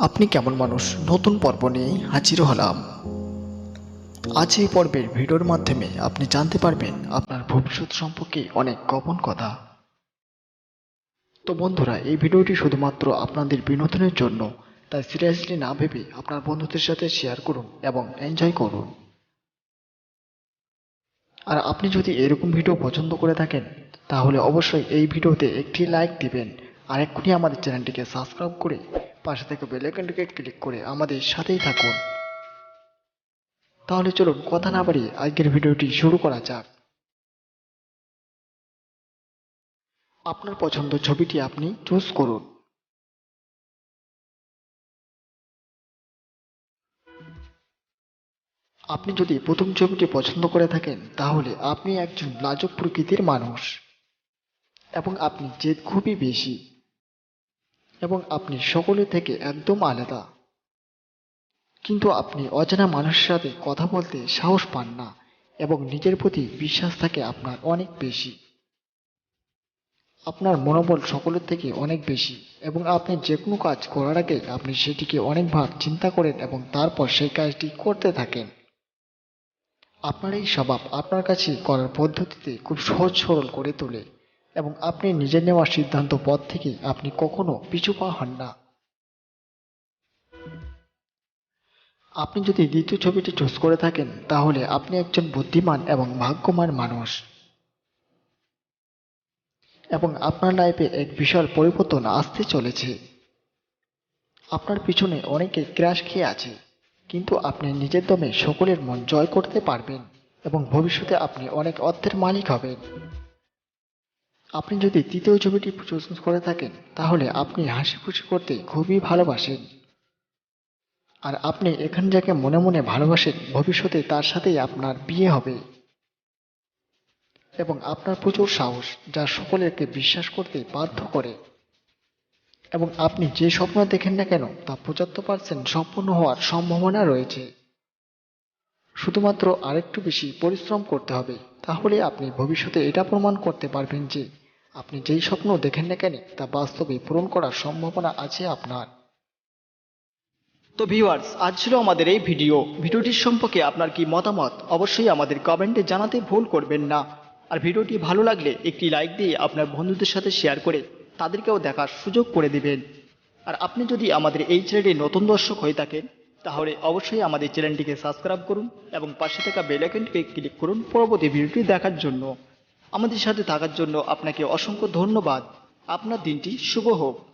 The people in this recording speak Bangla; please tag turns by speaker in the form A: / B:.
A: আপনি কেমন মানুষ? নতুন পর্ব নিয়ে হাজির হলাম। আজ এই পর্বের ভিডিওর মাধ্যমে আপনি জানতে পারবেন আপনার ভবিষ্যৎ সম্পর্কে অনেক গোপন কথা। তো বন্ধুরা, এই ভিডিওটি শুধুমাত্র আপনাদের বিনোদনের জন্য, তাই সিরিয়াসলি না ভেবে আপনার বন্ধুদের সাথে শেয়ার করুন এবং এনজয় করুন। আর আপনি যদি এরকম ভিডিও পছন্দ করে থাকেন, তাহলে অবশ্যই এই ভিডিওতে একটি লাইক দিবেন, আর এক্ষুনি আমাদের চ্যানেলটিকে সাবস্ক্রাইব করে পাশে থেকে বেলাইকনটিকে ক্লিক করে আমাদের সাথেই থাকুন। তাহলে চলুন কথা না বাড়িয়ে আজকের ভিডিওটি শুরু করা যাক। আপনার পছন্দ ছবিটি আপনি চুজ করুন। আপনি যদি প্রথম ছবিটি পছন্দ করে থাকেন, তাহলে আপনি একজন লাজুক প্রকৃতির মানুষ এবং আপনি জেদ খুবই বেশি। এবং আপনি সকলের থেকে একদম আলাদা। কিন্তু আপনি অজানা মানুষের সাথে কথা বলতে সাহস পান না এবং নিজের প্রতি বিশ্বাস থাকে আপনার অনেক বেশি। আপনার মনোবল সকলের থেকে অনেক বেশি এবং আপনি যে কোনো কাজ করার আগে আপনি সেটিকে অনেকবার চিন্তা করেন এবং তারপর সেই কাজটি করতে থাকেন। আপনার এই স্বভাব আপনার কাছে করার পদ্ধতিতে খুব সহজ সরল করে তোলে। এবং আপনি নিজের নেওয়া সিদ্ধান্ত পথ থেকে আপনি কখনো পিছু পা হন না। আপনি যদি দ্বিতীয় ছবিটি চুজ করে থাকেন, তাহলে আপনি একজন বুদ্ধিমান এবং ভাগ্যবান মানুষ। এবং আপনার লাইফে এক বিশাল পরিবর্তন আসতে চলেছে। আপনার পিছনে অনেকে ক্র্যাশ খেয়ে আছে, কিন্তু আপনি নিজের দমে সকলের মন জয় করতে পারবেন এবং ভবিষ্যতে আপনি অনেক অর্থের মালিক হবেন। আপনি যদি তৃতীয় ছবিটি চুজ করে থাকেন, তাহলে আপনি হাসি খুশি করতে খুবই ভালোবাসেন। আর আপনি এখান যাকে মনে মনে ভালোবাসেন, ভবিষ্যতে তার সাথেই আপনার বিয়ে হবে। এবং আপনার প্রচুর সাহস, যা সকলেরকে বিশ্বাস করতে বাধ্য করে। এবং আপনি যে স্বপ্ন দেখেন না কেন, তা পঁচাত্তর পার্সেন্ট সম্পূর্ণ হওয়ার সম্ভাবনা রয়েছে। শুধুমাত্র আরেকটু বেশি পরিশ্রম করতে হবে, তাহলে আপনি ভবিষ্যতে এটা প্রমাণ করতে পারবেন যে আপনি যেই স্বপ্ন দেখেন না কেন, তা বাস্তবে পূরণ করার সম্ভাবনা আছে আপনার।
B: তো ভিউয়ার্স আজ ছিল আমাদের এই ভিডিও ভিডিওটির সম্পর্কে আপনার কি মতামত, অবশ্যই আমাদের কমেন্টে জানাতে ভুল করবেন না। আর ভিডিওটি ভালো লাগলে একটি লাইক দিয়ে আপনার বন্ধুদের সাথে শেয়ার করে তাদেরকেও দেখার সুযোগ করে দেবেন। আর আপনি যদি আমাদের এই চ্যানেলে নতুন দর্শক হয়ে থাকেন, তাহলে অবশ্যই আমাদের চ্যানেলটিকে সাবস্ক্রাইব করুন এবং পাশে থাকা বেল আইকনটিকে ক্লিক করুন পরবর্তী ভিডিওটি দেখার জন্য। আমাদের সাথে থাকার জন্য আপনাকে অসংখ্য ধন্যবাদ। আপনার দিনটি শুভ হোক।